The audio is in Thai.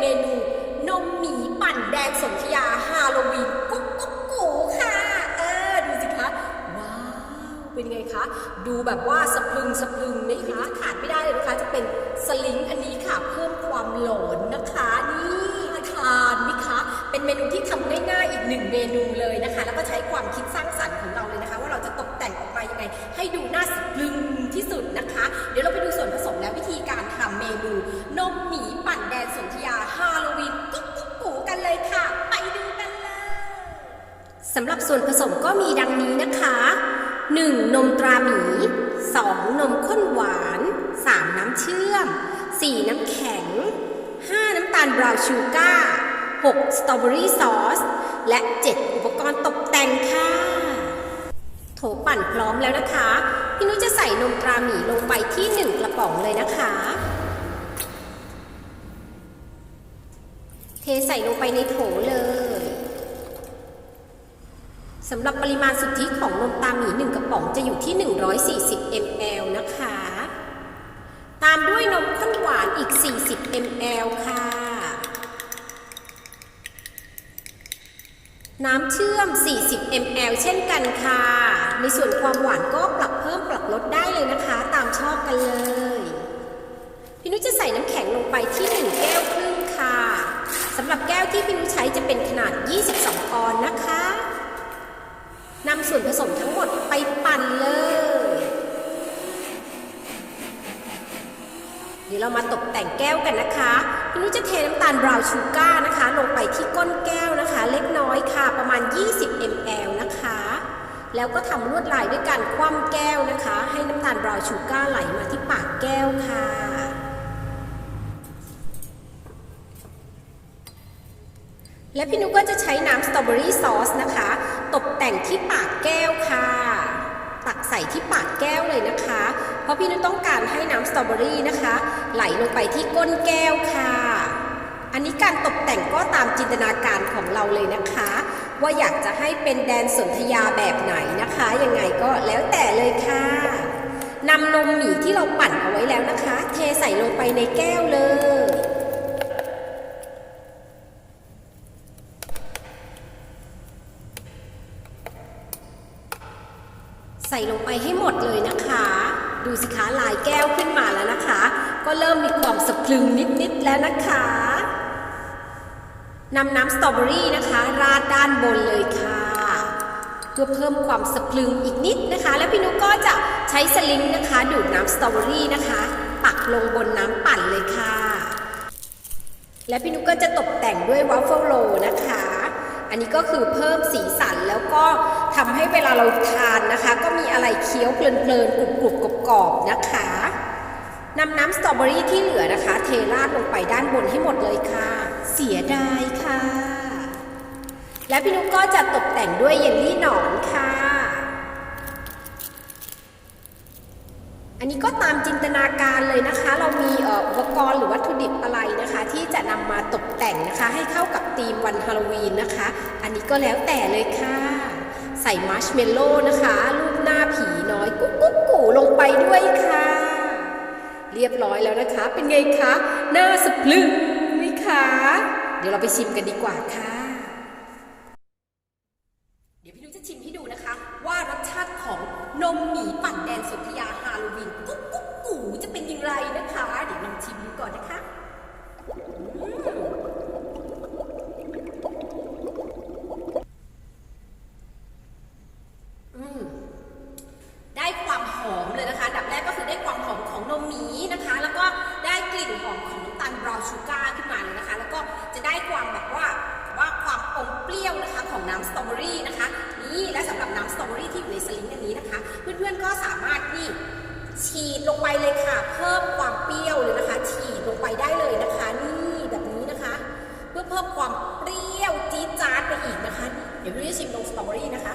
เป็นเมนู นมหมีปั่นแดงสนธยาฮาโลวีนกุ๊กกุ๊กกูค่ะ เออ ดูสิคะ ว้าว เป็นไงคะ ดูแบบว่าสะพรึงสะพรึงนะคะ ขาดไม่ได้เลยนะคะ จะเป็นสลิงอันนี้ค่ะ เพิ่มความหลอนนะคะ นี่ทานไหมคะ เป็นเมนูที่ทำง่ายๆอีกหนึ่งเมนูเลยนะคะ แล้วก็ใช้ความคิดสร้างสรรค์ของเราเลยนะคะ ว่าเราจะตกแต่งออกมายังไง ให้ดูน่าสะพรึง สำหรับส่วนผสมก็มีดังนี้นะคะ 1. นมตราหมี 2. นมข้นหวาน 3. น้ำเชื่อม 4. น้ำแข็ง 5. น้ำตาลบราวน์ชูการ์ 6. สตรอเบอรี่ซอส และ 7. อุปกรณ์ตกแต่งค่ะ โถปั่นพร้อมแล้วนะคะ พี่นุ้ยจะใส่นมตราหมีลงไปที่ 1 กระป๋องเลยนะคะ เทใส่ลงไปในโถเลย สำหรับปริมาณสุทธิของนมตาหมี1กระป๋องจะอยู่ที่ 140 ml นะคะ ตามด้วยนมข้นหวานอีก 40 ml ค่ะ น้ำเชื่อม 40 ml เช่นกันค่ะ ในส่วนความหวานก็ปรับเพิ่มปรับลดได้เลยนะคะ ตามชอบกันเลย พี่นุชจะใส่น้ำแข็งลงไปที่ 1 แก้วครึ่งค่ะสำหรับแก้วที่พี่นุชใช้จะเป็นขนาด 22 ออนนะคะ นำส่วนผสมทั้งหมดไปปั่นเลย เดี๋ยวเรามาตกแต่งแก้วกันนะคะพี่นุ้ยจะเทน้ำตาลบราวน์ชูการ์นะคะ ลงไปที่ก้นแก้วนะคะ เล็กน้อยค่ะประมาณ 20 ml นะคะ แล้วก็ทำลวดลายด้วยการคว่ำแก้วนะคะ ให้น้ำตาลบราวน์ชูการ์ไหลมาที่ปากแก้วค่ะและพี่นุกก็จะใช้น้ำสตรอเบอรี่ซอสนะคะ ตกแต่งที่ปากแก้วค่ะ ตักใส่ที่ปากแก้วเลยนะคะ เพราะพี่นุกต้องการให้น้ำสตรอเบอรี่นะคะ ไหลลงไปที่ก้นแก้วค่ะ อันนี้การตกแต่งก็ตามจินตนาการของเราเลยนะคะ ว่าอยากจะให้เป็นแดนสนธยาแบบไหนนะคะ ยังไงก็แล้วแต่เลยค่ะนำนมหมีที่เราปั่นเอาไว้แล้วนะคะ เทใส่ลงไปในแก้วเลย ใส่ลงไปให้หมดเลยนะคะ ดูสิคะลายแก้วขึ้นมาแล้วนะคะ ก็เริ่มมีความสะพรึงนิดๆแล้วนะคะนำน้ำสตรอเบอรี่นะคะ ราดด้านบนเลยค่ะ เพื่อเพิ่มความสะพรึงอีกนิดนะคะ แล้วพี่นุกก็จะใช้สลิงนะคะ ดูดน้ำสตรอเบอรี่นะคะ ปักลงบนน้ำปั่นเลยค่ะ และพี่นุกก็จะตกแต่งด้วยวัฟเฟิลโลนะคะ อันนี้ก็คือเพิ่มสีสันแล้วก็ ทำให้เวลาเราทานนะคะ ก็มีอะไรเคี้ยวเพลินๆกรุบๆกรอบๆนะคะนำน้ำสตรอเบอรี่ที่เหลือนะคะ เทราดลงไปด้านบนให้หมดเลยค่ะ เสียดายค่ะ และพี่นุ๊กก็จะตกแต่งด้วยเยลลี่หนอนค่ะ อันนี้ก็ตามจินตนาการเลยนะคะ เรามีออุปกรณ์หรือวัตถุดิบอะไรนะคะ ที่จะนำมาตกแต่งนะคะ ให้เข้ากับธีมวันฮาโลวีนนะคะ อันนี้ก็แล้วแต่เลยค่ะ ใส่มัชเมลโล่นะคะรูปหน้าผีน้อยกุ๊กกุ๊กกูลงไปด้วยค่ะ เรียบร้อยแล้วนะคะ เป็นไงคะหน้าสะพรึงไหมคะ เดี๋ยวเราไปชิมกันดีกว่าค่ะ เดี๋ยวพี่นุ้ยจะชิมให้ดูนะคะ ว่ารสชาติของนมหมี่ สตรอเบอรี่ที่อยู่ในสลิงอันนี้นะคะ เพื่อนๆก็สามารถนี่ฉีดลงไปเลยค่ะ เพิ่มความเปรี้ยวเลยนะคะ ฉีดลงไปได้เลยนะคะ นี่แบบนี้นะคะ เพื่อเพิ่มความเปรี้ยวจี๊ดจ๊าดไปอีกนะคะ เดี๋ยวพี่จะชิมลงสตรอเบอรี่นะคะ